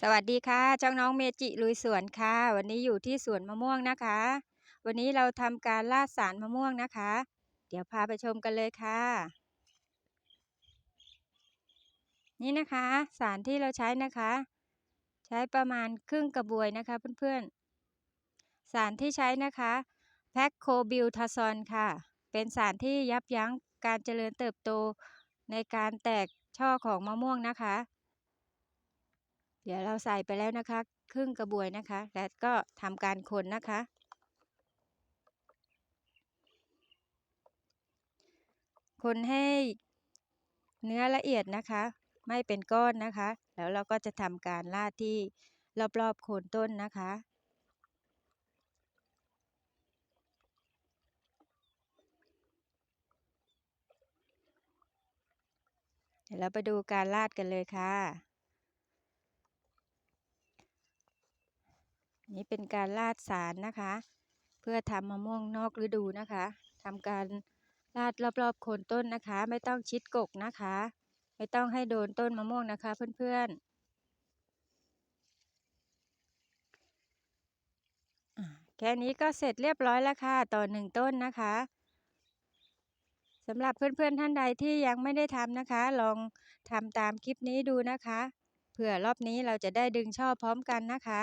สวัสดีค่ะช่องน้องเมจิลุยสวนค่ะ วันนี้อยู่ที่สวนมะม่วงนะคะ วันนี้เราทำการลาดสารมะม่วงนะคะ เดี๋ยวพาไปชมกันเลยค่ะ นี่นะคะ สารที่เราใช้นะคะ ใช้ประมาณครึ่งกระบวยนะคะเพื่อนๆ สารที่ใช้นะคะแพคโคบิลทาซอนค่ะ เป็นสารที่ยับยั้งการเจริญเติบโตในการแตกช่อของมะม่วงนะคะ เดี๋ยวเราใส่ไปแล้วนะคะ ครึ่งกระบวยนะคะ แล้วก็ทำการคนนะคะ คนให้เนื้อละเอียดนะคะ ไม่เป็นก้อนนะคะ แล้วเราก็จะทำการลาดที่รอบๆโคนต้นนะคะเดี๋ยวเราไปดูการลาดกันเลยค่ะ นี่เป็นการลาดสารนะคะ เพื่อทำมะม่วงนอกฤดูนะคะทำการลาดรอบๆโคนต้นนะคะ ไม่ต้องชิดกกนะคะ ไม่ต้องให้โดนต้นมะม่วงนะคะ เพื่อนๆแค่นี้ก็เสร็จเรียบร้อยแล้วค่ะต่อหนึ่งต้นนะคะสำหรับเพื่อนๆท่านใดที่ยังไม่ได้ทำนะคะ ลองทำตามคลิปนี้ดูนะคะเผื่อรอบนี้เราจะได้ดึงช่อพร้อมกันนะคะ